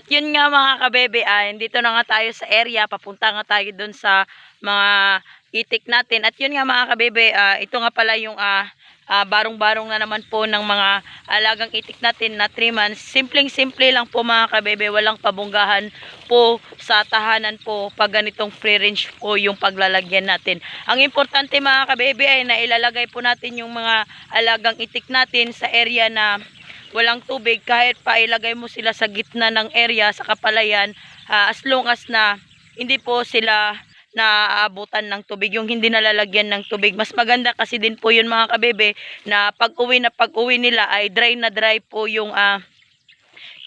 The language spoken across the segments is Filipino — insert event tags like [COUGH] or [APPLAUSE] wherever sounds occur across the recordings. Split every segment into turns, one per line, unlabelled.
At yun nga mga kabebe, ah, dito na nga tayo sa area, papunta nga tayo dun sa mga itik natin. At yun nga mga kabebe, ah, ito nga pala yung ah, ah, barong-barong na naman po ng mga alagang itik natin na 3 months. Simpleng-simple lang po mga kabebe, walang pabunggahan po sa tahanan po pag ganitong free range po yung paglalagyan natin. Ang importante mga kabebe ay na po natin yung mga alagang itik natin sa area na walang tubig kahit pa ilagay mo sila sa gitna ng area sa kapalayan ah, as long as na hindi po sila naaabutan ng tubig, yung hindi nalalagyan ng tubig. Mas maganda kasi din po yun mga kabebe na pag uwi na pag uwi nila ay dry na dry po yung ah,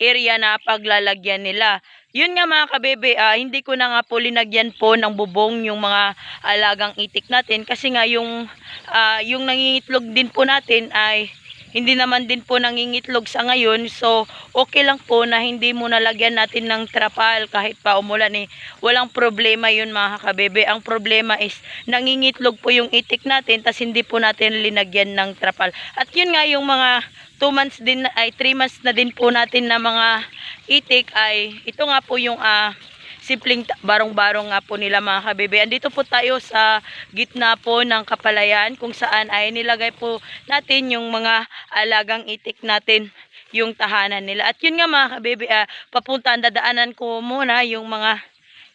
area na paglalagyan nila. Yun nga mga kabebe, ah, hindi ko na nga po linagyan po ng bubong yung mga alagang itik natin kasi nga yung, ah, yung nangingitlog din po natin ay hindi naman din po nangingitlog sa ngayon. So, okay lang po na hindi mo nalagyan natin ng trapal kahit pa umulan eh. Walang problema yun mga kabebe. Ang problema is nangingitlog po yung itik natin tas hindi po natin linagyan ng trapal. At yun nga yung mga 2 months din ay 3 months na din po natin na mga itik ay ito nga po yung ah, simpleng barong-barong nga po nila mga kabebe. Andito po tayo sa gitna po ng kapalayan kung saan ay nilagay po natin yung mga alagang itik natin yung tahanan nila. At yun nga mga kabebe, ah, papunta, dadaanan ko muna yung mga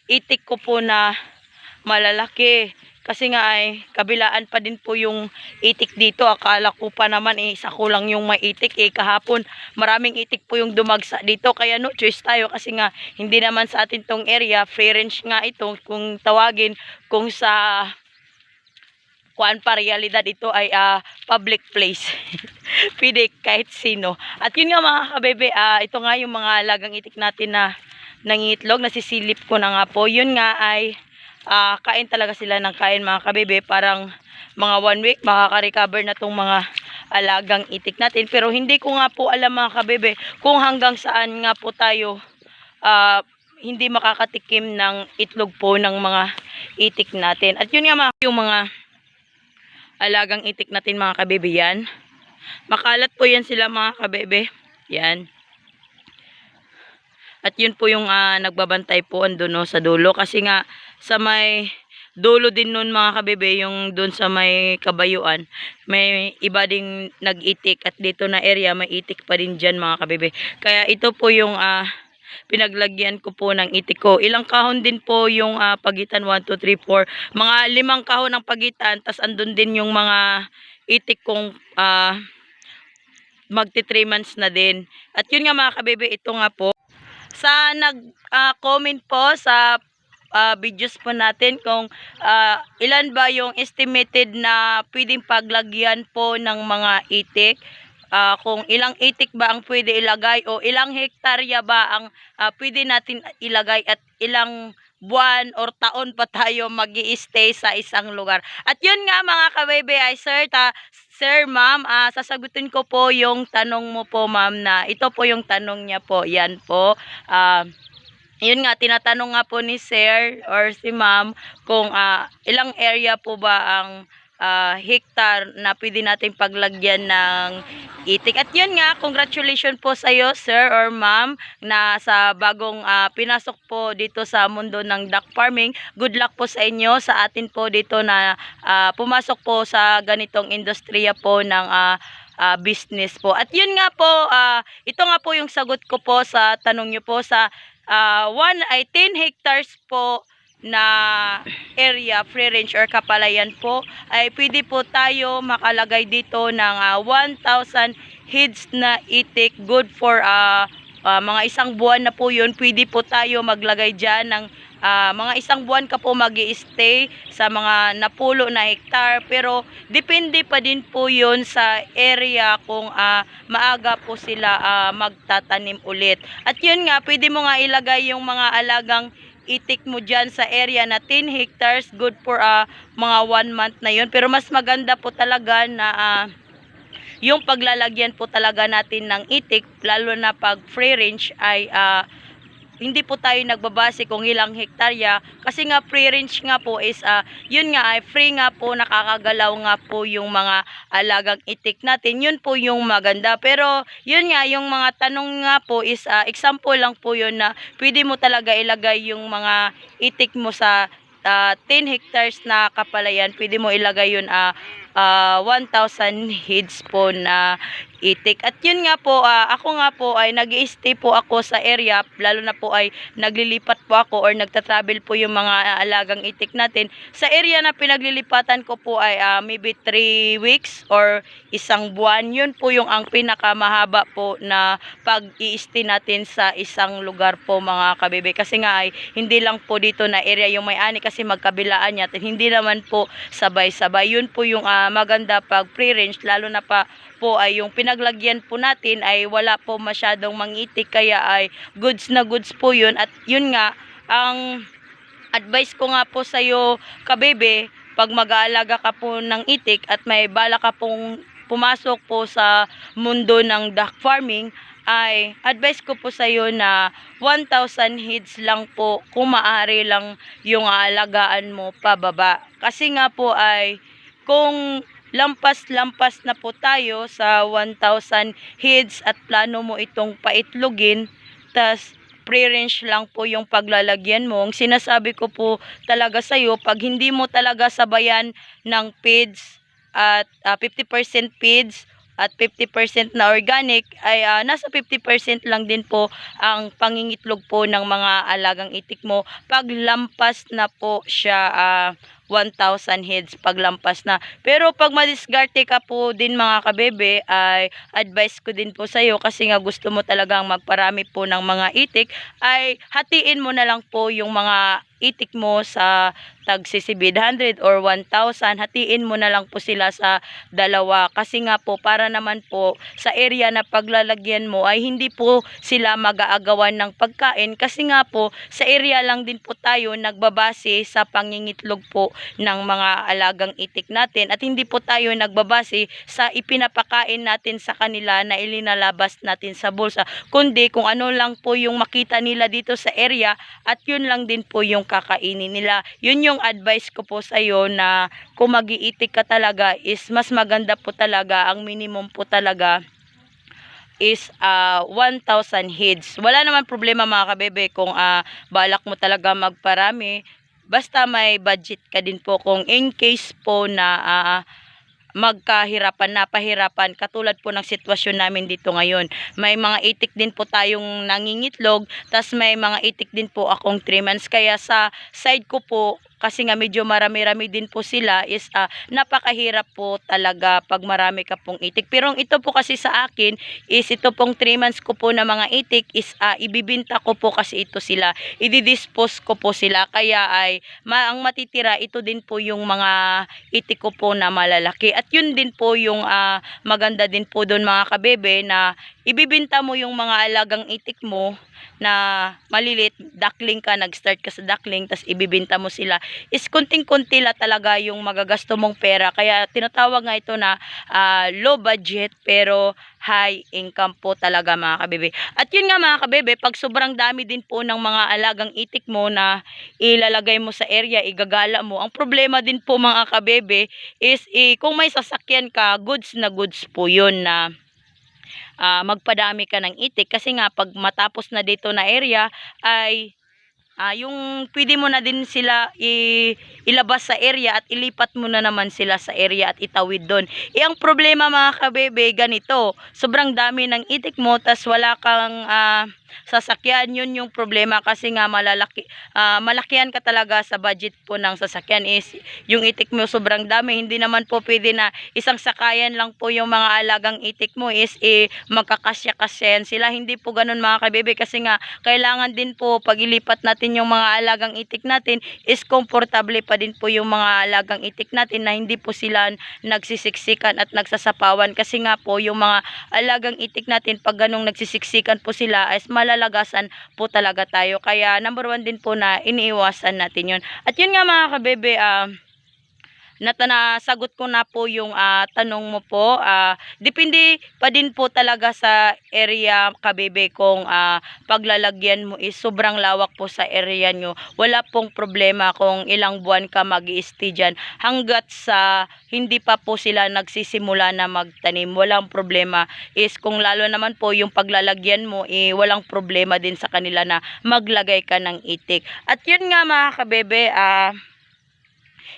itik ko po na malalaki. Kasi nga ay kabilaan pa din po yung itik dito. Akala ko pa naman eh, isa ko lang yung may itik eh. Kahapon maraming itik po yung dumagsa dito. Kaya no choice tayo kasi nga hindi naman sa atin tong area. Free range nga ito kung tawagin kung sa kuan pa realidad ito ay ah, public place. [LAUGHS] Pwede kahit sino. At yun nga mga kabebe, ah, ito nga yung mga lagang itik natin na nangitlog, nasisilip ko na nga po. Yun nga ay ah, kain talaga sila ng kain mga kabebe. Parang mga one week makaka-recover na tong mga alagang itik natin. Pero hindi ko nga po alam mga kabebe kung hanggang saan nga po tayo ah, hindi makakatikim ng itlog po ng mga itik natin. At yun nga mga, yung mga alagang itik natin mga kabebe yan. Makalat po yan sila mga kabebe. Yan. At yun po yung ah, nagbabantay po ando no, sa dulo. Kasi nga sa may dulo din nun mga kabebe, yung doon sa may kabayuan, may iba ding nag-itik at dito na area may itik pa din dyan mga kabebe. Kaya ito po yung ah, pinaglagyan ko po ng itik ko. Ilang kahon din po yung ah, pagitan 1, 2, 3, 4. Mga limang kahon ng pagitan, tas andun din yung mga itik kong ah, magti 3 months na din. At yun nga mga kabebe, ito nga po. Sa nag-comment po sa ah, videos po natin kung ah, ilan ba yung estimated na pwedeng paglagyan po ng mga itik. Ah, kung ilang itik ba ang pwede ilagay o ilang hektarya ba ang ah, pwede natin ilagay at ilang buwan or taon pa tayo mag stay sa isang lugar. At yun nga mga kabebe ay sir, ta, sir ma'am, ah, sasagutin ko po yung tanong mo po ma'am na ito po yung tanong niya po. Yan po. Ah, yun nga, tinatanong nga po ni sir or si ma'am kung ah, ilang area po ba ang ah, hektar na pwede nating paglagyan ng itik. At yun nga, congratulations po sa iyo sir or ma'am na sa bagong ah, pinasok po dito sa mundo ng duck farming. Good luck po sa inyo, sa atin po dito na ah, pumasok po sa ganitong industriya po ng ah, ah, business po. At yun nga po, ah, ito nga po yung sagot ko po sa tanong nyo po sa ah, one ay 10 hectares po na area, free range or kapalayan po, ay pwede po tayo makalagay dito ng ah, 1,000 heads na itik. Good for ah, ah, mga isang buwan na po yun. Pwede po tayo maglagay dyan ng ah, mga isang buwan ka po mag stay sa mga napulo na hektar. Pero depende pa din po yun sa area kung ah, maaga po sila ah, magtatanim ulit. At yun nga, pwede mo nga ilagay yung mga alagang itik mo dyan sa area na 10 hectares, good for ah, mga 1 month na yun. Pero mas maganda po talaga na ah, yung paglalagyan po talaga natin ng itik, lalo na pag free range ay ah, hindi po tayo nagbabase kung ilang hektarya. Kasi nga free range nga po is ah, yun nga ay free nga po nakakagalaw nga po yung mga alagang itik natin. Yun po yung maganda. Pero yun nga yung mga tanong nga po is ah, example lang po yun na pwede mo talaga ilagay yung mga itik mo sa ah, 10 hectares na kapalayan. Pwede mo ilagay yun ah ah, 1,000 heads po na itik. At yun nga po, ah, ako nga po ay nag stay po ako sa area, lalo na po ay naglilipat po ako or nagta-travel po yung mga alagang itik natin. Sa area na pinaglilipatan ko po ay ah, maybe 3 weeks or isang buwan. Yun po yung ang pinakamahaba po na pag i-stay natin sa isang lugar po mga kabebe. Kasi nga ay hindi lang po dito na area yung may-ani kasi magkabilaan at hindi naman po sabay-sabay. Yun po yung maganda pag pre-range lalo na pa po ay yung pinaglagyan po natin ay wala po masyadong mangitik kaya ay goods na goods po yun at yun nga ang advice ko nga po sa iyo kabebe pag mag-aalaga ka po ng itik at may bala ka pong pumasok po sa mundo ng duck farming ay advice ko po sa iyo na 1,000 heads lang po kung maaari lang yung aalagaan mo pababa. Kasi nga po ay kung lampas-lampas na po tayo sa 1,000 heads at plano mo itong paitlogin, tas pre-range lang po yung paglalagyan mo. Ang sinasabi ko po talaga sa iyo, pag hindi mo talaga sabayan ng feeds at ah, 50% feeds at 50% na organic ay ah, nasa 50% lang din po ang pangingitlog po ng mga alagang itik mo pag lampas na po siya ah, 1,000 heads paglampas na. Pero pag madiskarte ka po din mga kabebe, ay advice ko din po sa iyo kasi nga gusto mo talagang magparami po ng mga itik, ay hatiin mo na lang po yung mga itik mo sa tag 700 or 1,000, hatiin mo na lang po sila sa dalawa. Kasi nga po, para naman po sa area na paglalagyan mo ay hindi po sila mag-aagawan ng pagkain. Kasi nga po, sa area lang din po tayo nagbabase sa pangingitlog po ng mga alagang itik natin. At hindi po tayo nagbabase sa ipinapakain natin sa kanila na ilinalabas natin sa bulsa. Kundi kung ano lang po yung makita nila dito sa area at yun lang din po yung kakainin nila. Yun yung advice ko po sa iyo na kung mag-iitik ka talaga is mas maganda po talaga, ang minimum po talaga is ah, 1,000 heads. Wala naman problema mga kabebe kung ah, balak mo talaga magparami. Basta may budget ka din po kung in case po na ah, magkahirapan, napahirapan, katulad po ng sitwasyon namin dito ngayon. May mga itik din po tayong nangingitlog, tas may mga itik din po akong 3 months. Kaya sa side ko po, kasi nga medyo marami-rami din po sila is ah, napakahirap po talaga pag marami ka pong itik. Pero ito po kasi sa akin is ito pong 3 months ko po na mga itik is ah, ibibinta ko po kasi ito sila. Ididispose ko po sila. Kaya ay ma ang matitira ito din po yung mga itik ko po na malalaki. At yun din po yung ah, maganda din po doon mga kabebe na ibibinta mo yung mga alagang itik mo na malilit, duckling ka, nag-start ka sa duckling, tas ibibinta mo sila, is kunting-kunti la talaga yung magagasto mong pera. Kaya tinatawag nga ito na ah, low budget pero high income po talaga mga kabebe. At yun nga mga kabebe, pag sobrang dami din po ng mga alagang itik mo na ilalagay mo sa area, igagala mo, ang problema din po mga kabebe is eh, kung may sasakyan ka, goods na goods po yun na ah, magpadami ka ng itik kasi nga pag matapos na dito na area ay ah, yung pwede mo na din sila i- ilabas sa area at ilipat mo na naman sila sa area at itawid doon. Eh ang problema mga kabebe ganito, sobrang dami ng itik mo tas wala kang ah, sasakyan yun yung problema kasi nga malalaki ah, malakihan ka talaga sa budget po ng sasakyan is yung itik mo sobrang dami. Hindi naman po pwede na isang sakayan lang po yung mga alagang itik mo is eh, magkakasya-kasyan sila. Hindi po ganun mga kabebe kasi nga kailangan din po pag ilipat natin yung mga alagang itik natin is komportable pa din po yung mga alagang itik natin na hindi po sila nagsisiksikan at nagsasapawan. Kasi nga po yung mga alagang itik natin pag ganong nagsisiksikan po sila is malalagasan po talaga tayo. Kaya number one din po na iniiwasan natin yun. At yun nga mga kabebe ah nata nasagot ko na po yung ah, tanong mo po. Ah, depende pa din po talaga sa area kabebe kung ah, paglalagyan mo is sobrang lawak po sa area nyo. Wala pong problema kung ilang buwan ka mag stay dyan hanggat sa hindi pa po sila nagsisimula na magtanim. Walang problema is kung lalo naman po yung paglalagyan mo eh walang problema din sa kanila na maglagay ka ng itik. At yun nga mga kabebe, ah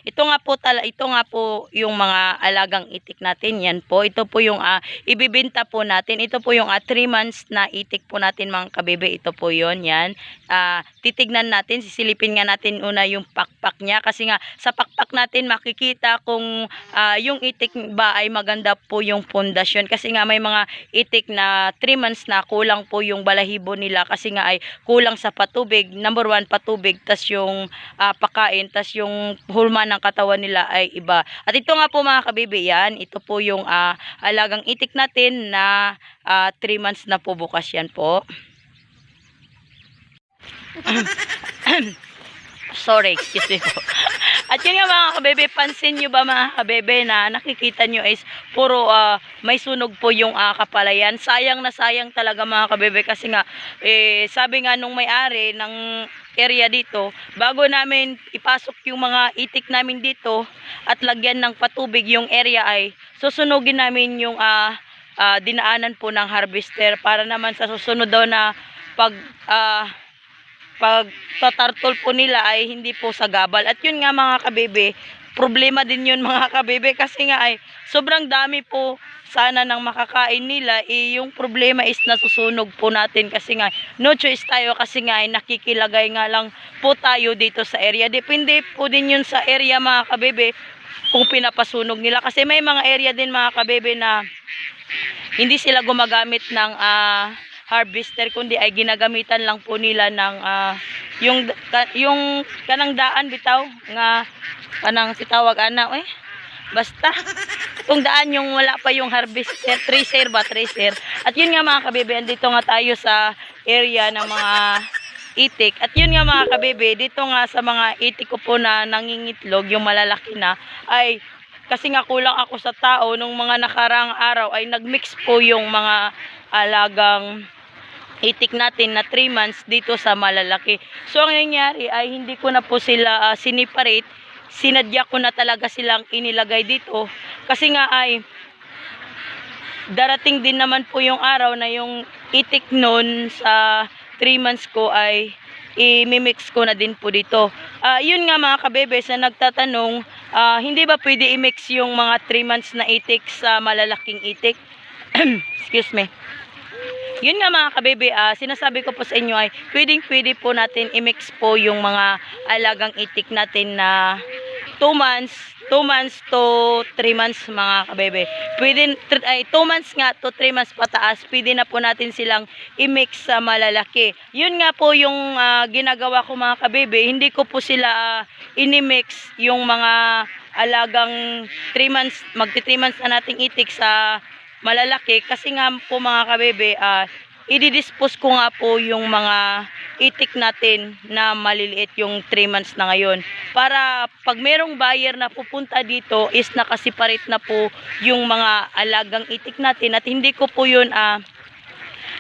ito nga po tala, ito nga po yung mga alagang itik natin. Yan po. Ito po yung ah, ibibenta po natin. Ito po yung 3 months na itik po natin mga kabebe. Ito po yon Yan. Ah, titignan natin, sisilipin nga natin una yung pakpak niya kasi nga sa pakpak natin makikita kung ah, yung itik ba ay maganda po yung pundasyon kasi nga may mga itik na 3 months na kulang po yung balahibo nila kasi nga ay kulang sa patubig. Number one, patubig. Tas yung ah, pakain. Tas yung hulma ng katawan nila ay iba. At ito nga po mga kabibi, yan. Ito po yung ah, alagang itik natin na 3 months na po bukas yan po. [CLEARS THROAT] Sorry, excuse me po. At yun nga mga kabebe, pansin nyo ba mga kabebe na nakikita nyo is puro ah, may sunog po yung ah, kapalayan. Sayang na sayang talaga mga kabebe kasi nga eh, sabi nga nung may-ari ng area dito, bago namin ipasok yung mga itik namin dito at lagyan ng patubig yung area ay susunugin namin yung ah, ah, dinaanan po ng harvester para naman sa susunod daw na pag ah, pag tatartol po nila ay hindi po sa gabal. At yun nga mga kabebe, problema din yun [LAUGHS] mga kabebe kasi nga ay sobrang dami po sana nang makakain nila eh, yung problema is nasusunog po natin kasi nga no choice tayo kasi nga ay nakikilagay nga lang po tayo dito sa area. Depende po din yun sa area mga kabebe kung pinapasunog nila kasi may mga area din mga kabebe na hindi sila gumagamit ng ah, harvester kundi ay ginagamitan lang po nila ng ah, yung ka, yung kanang daan bitaw nga kanang sitawag ana eh basta. Kung daan yung wala pa yung harvester tracer ba tracer? At yun nga mga kabebe andito nga tayo sa area ng mga itik. At yun nga mga kabebe dito nga sa mga itik ko po na nangingitlog yung malalaki na ay kasi nga kulang ako sa tao nung mga nakarang araw ay nagmix po yung mga alagang itik natin na 3 months dito sa malalaki. So ang nangyari ay hindi ko na po sila ah, siniparate, sinadya ko na talaga silang inilagay dito kasi nga ay darating din naman po yung araw na yung itik nun sa 3 months ko ay i-mix ko na din po dito. Ah, yun nga mga kabebe sa nagtatanong, ah, hindi ba pwede i-mix yung mga 3 months na itik sa malalaking itik? [CLEARS THROAT] Excuse me. Yun nga mga kabebe, ah, sinasabi ko po sa inyo ay pwedeng pwede po natin i-mix po yung mga alagang itik natin na 2 months, 2 months to 3 months mga kabebe. Pwede, ay 2 months nga to 3 months pataas, pwede na po natin silang i-mix sa malalaki. Yun nga po yung ah, ginagawa ko mga kabebe, hindi ko po sila ah, ini-mix yung mga alagang 3 months, magti 3 months na nating itik sa malalaki. Kasi nga po mga kabebe ah ididispose ko nga po yung mga itik natin na maliliit yung 3 months na ngayon. Para pag merong buyer na pupunta dito is nakasiparate na po yung mga alagang itik natin. At hindi ko po yun ah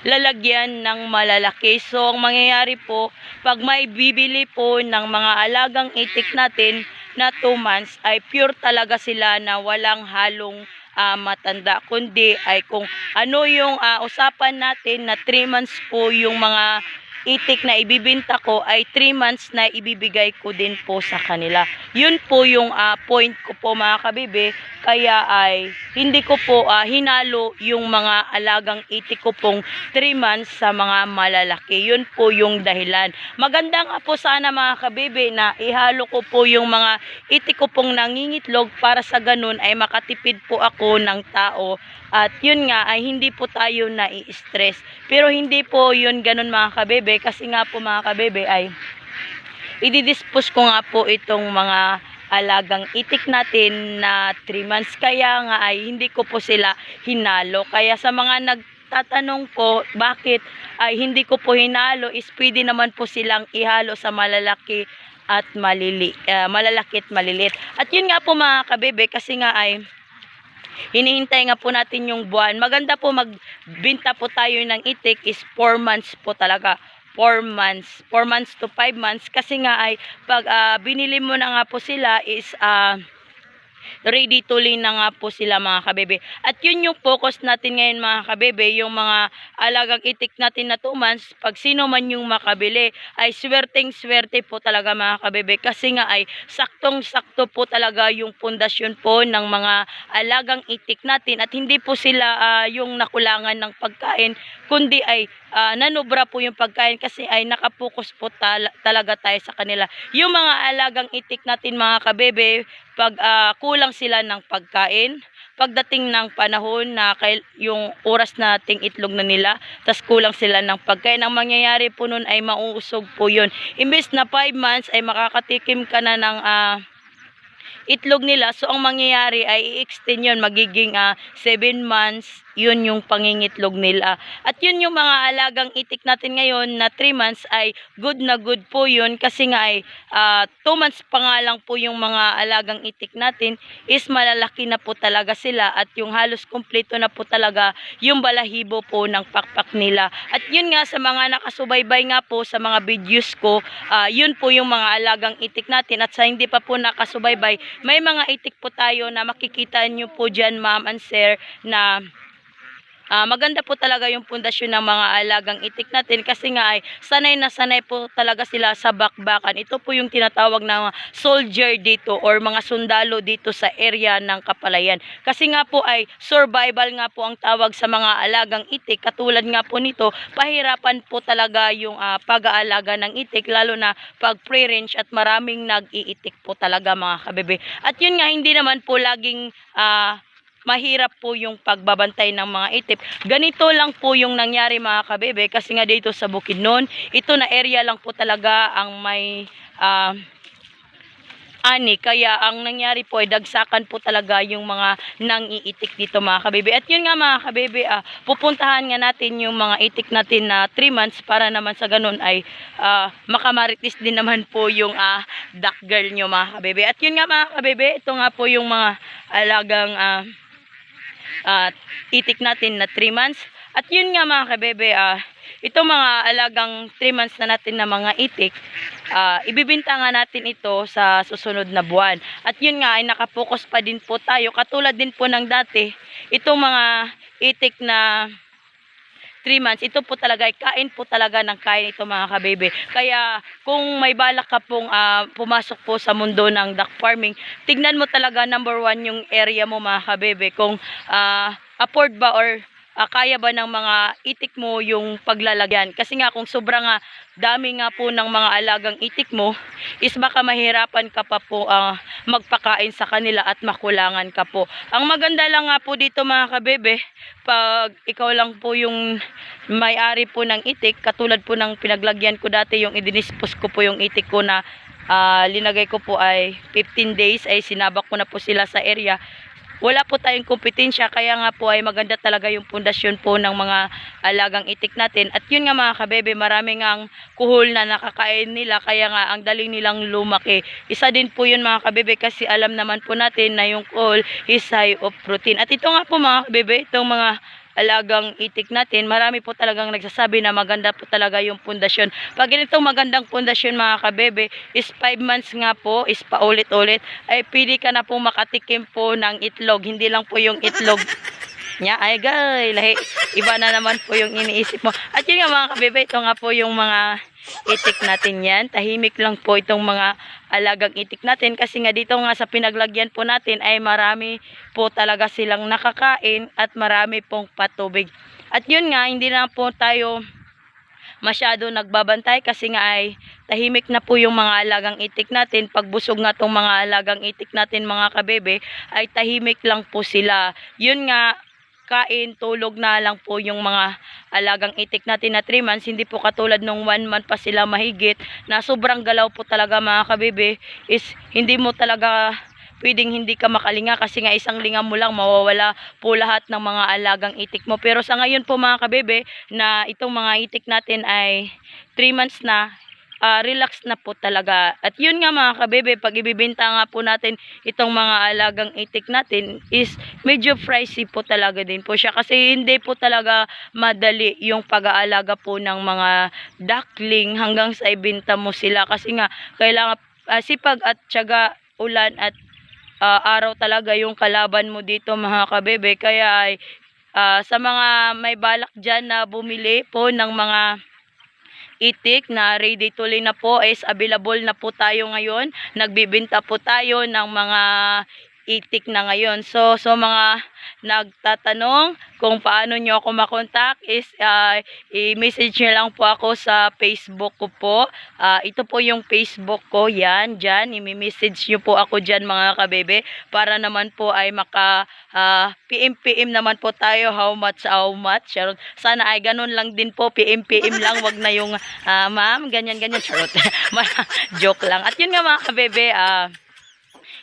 lalagyan ng malalaki. So, ang mangyayari po, pag may bibili po ng mga alagang itik natin na 2 months, ay pure talaga sila na walang halong ah, matanda. Kundi ay kung ano yung ah, usapan natin na 3 months po yung mga itik na ibibinta ko ay 3 months na ibibigay ko din po sa kanila. Yun po yung ah, point ko po mga kabibe. Kaya ay hindi ko po ah, hinalo yung mga alagang itik ko pong 3 months sa mga malalaki. Yun po yung dahilan. Maganda nga po sana mga kabibe na ihalo ko po yung mga itik ko pong nangingitlog para sa ganun ay makatipid po ako ng tao at yun nga ay hindi po tayo na-stress. Pero hindi po yun ganun mga kabebe kasi nga po mga kabebe ay ididispose ko nga po itong mga alagang itik natin na 3 months. Kaya nga ay hindi ko po sila hinalo. Kaya sa mga nagtatanong po bakit ay hindi ko po hinalo is pwede naman po silang ihalo sa malalaki at malili, ah, malalaki at malilit. At yun nga po mga kabebe, kasi nga ay hinihintay nga po natin yung buwan. Maganda po magbinta po tayo ng itik is 4 months po talaga. 4 months, 4 months to 5 months kasi nga ay pag ah, binili mo na nga po sila is ah, ready to lay na nga po sila mga kabebe. At yun yung focus natin ngayon mga kabebe, yung mga alagang itik natin na 2 months, pag sino man yung makabili, ay swerteng swerte po talaga mga kabebe. Kasi nga ay saktong sakto po talaga yung pundasyon po ng mga alagang itik natin at hindi po sila ah, yung nakulangan ng pagkain, kundi ay ah, nanubra po yung pagkain kasi ay nakapokus po tal- talaga tayo sa kanila. Yung mga alagang itik natin mga kabebe, pag ah, kulang sila ng pagkain, pagdating ng panahon na yung oras nating itlog na nila, tas kulang sila ng pagkain, ang mangyayari po nun ay mauusog po yun. Imbes na 5 months ay makakatikim ka na ng ah, itlog nila, so ang mangyayari ay i-extend yun, magiging 7 months, yun yung pangingitlog nila. At yun yung mga alagang itik natin ngayon na 3 months ay good na good po yun kasi nga ay 2 months pa nga lang po yung mga alagang itik natin is malalaki na po talaga sila at yung halos kumpleto na po talaga yung balahibo po ng pakpak nila. At yun nga sa mga nakasubaybay nga po sa mga videos ko, ah, yun po yung mga alagang itik natin at sa hindi pa po nakasubaybay, may mga itik po tayo na makikita nyo po dyan ma'am and sir na Ah, maganda po talaga yung pundasyon ng mga alagang itik natin kasi nga ay sanay na sanay po talaga sila sa bakbakan. Ito po yung tinatawag na soldier dito or mga sundalo dito sa area ng Kapalayan. Kasi nga po ay survival nga po ang tawag sa mga alagang itik. Katulad nga po nito, pahirapan po talaga yung ah, pag-aalaga ng itik lalo na pag pre-range at maraming nag-iitik po talaga mga kabebe. At yun nga hindi naman po laging ah, mahirap po yung pagbabantay ng mga itip. Ganito lang po yung nangyari mga kabebe kasi nga dito sa Bukidnon, ito na area lang po talaga ang may ah, ani. Kaya ang nangyari po ay dagsakan po talaga yung mga nangiitik dito mga kabebe. At yun nga mga kabebe, ah, pupuntahan nga natin yung mga itik natin na 3 months para naman sa ganun ay ah, makamaritis din naman po yung ah, duck girl nyo mga kabebe. At yun nga mga kabebe, ito nga po yung mga alagang ah, ah, itik natin na 3 months. At yun nga mga kabebe, ah, itong mga alagang 3 months na natin na mga itik, ah, ibibinta nga natin ito sa susunod na buwan. At yun nga ay nakapokus pa din po tayo, katulad din po ng dati, itong mga itik na 3 months, ito po talaga, ay kain po talaga ng kain ito mga kabebe. Kaya kung may balak ka pong ah, pumasok po sa mundo ng duck farming, tignan mo talaga number one yung area mo mga kabebe. Kung ah, afford ba or ah, kaya ba ng mga itik mo yung paglalagyan. Kasi nga kung sobrang nga dami nga po ng mga alagang itik mo, is baka mahirapan ka pa po ah, magpakain sa kanila at makulangan ka po. Ang maganda lang nga po dito mga kabebe, pag ikaw lang po yung may-ari po ng itik, katulad po ng pinaglagyan ko dati, yung idinispos ko po yung itik ko na ah, linagay ko po ay 15 days, ay sinabak ko na po sila sa area. Wala po tayong kompetensya, kaya nga po ay maganda talaga yung pundasyon po ng mga alagang itik natin. At yun nga mga kabebe, marami nga ang kuhol na nakakain nila, kaya nga ang daling nilang lumaki. Isa din po yun mga kabebe, kasi alam naman po natin na yung kuhol is high of protein. At ito nga po mga kabebe, itong mga alagang itik natin, marami po talagang nagsasabi na maganda po talaga yung pundasyon. Pag ganitong magandang pundasyon mga kabebe, is 5 months nga po, is paulit-ulit, ay pwede ka na po makatikim po ng itlog. Hindi lang po yung itlog niya. Ay gay, lahi, iba na naman po yung iniisip mo. At yun nga mga kabebe, ito nga po yung mga itik natin yan. Tahimik lang po itong mga alagang itik natin kasi nga dito nga sa pinaglagyan po natin ay marami po talaga silang nakakain at marami pong patubig. At yun nga, hindi na po tayo masyado nagbabantay kasi nga ay tahimik na po yung mga alagang itik natin. Pagbusog nga tong mga alagang itik natin mga kabebe ay tahimik lang po sila. Yun nga, kain, tulog na lang po yung mga alagang itik natin na 3 months. Hindi po katulad nung 1 month pa sila mahigit na sobrang galaw po talaga mga kabebe is hindi mo talaga pwedeng hindi ka makalinga kasi nga isang linga mo lang mawawala po lahat ng mga alagang itik mo. Pero sa ngayon po mga kabebe na itong mga itik natin ay 3 months na ah, relax na po talaga. At yun nga mga kabebe, pag ibibenta nga po natin itong mga alagang itik natin is medyo pricey po talaga din po siya. Kasi hindi po talaga madali yung pag-aalaga po ng mga duckling hanggang sa ibenta mo sila. Kasi nga kailangan ah, sipag at tiyaga ulan at ah, araw talaga yung kalaban mo dito mga kabebe. Kaya ay ah, sa mga may balak dyan na bumili po ng mga itik na ready to lay na po is available na po tayo ngayon. Nagbibenta po tayo ng mga itik na ngayon. So, so mga nagtatanong kung paano nyo ako makontak is ah, i-message nyo lang po ako sa Facebook ko po. Ah, ito po yung Facebook ko. Yan, dyan. I-message nyo po ako dyan mga kabebe para naman po ay maka ah, PM-PM naman po tayo how much, how much. Charot. Sana ay ganun lang din po. PM-PM lang. Wag na yung ah, ma'am, ganyan, ganyan. Charot. [LAUGHS] Joke lang. At yun nga mga kabebe, ah,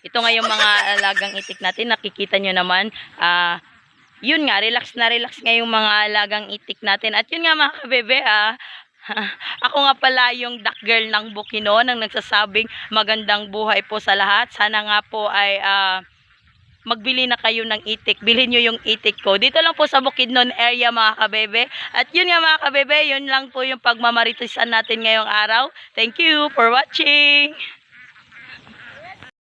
ito nga yung mga alagang itik natin. Nakikita nyo naman, ah, yun nga, relax na relax nga yung mga alagang itik natin. At yun nga mga kabebe, ah, [LAUGHS] ako nga pala yung duck girl ng Bukino nang nagsasabing magandang buhay po sa lahat. Sana nga po ay ah, magbili na kayo ng itik. Bilhin nyo yung itik ko. Dito lang po sa Bukidnon area mga kabebe. At yun nga mga kabebe, yun lang po yung pagmamaritisan natin ngayong araw. Thank you for watching!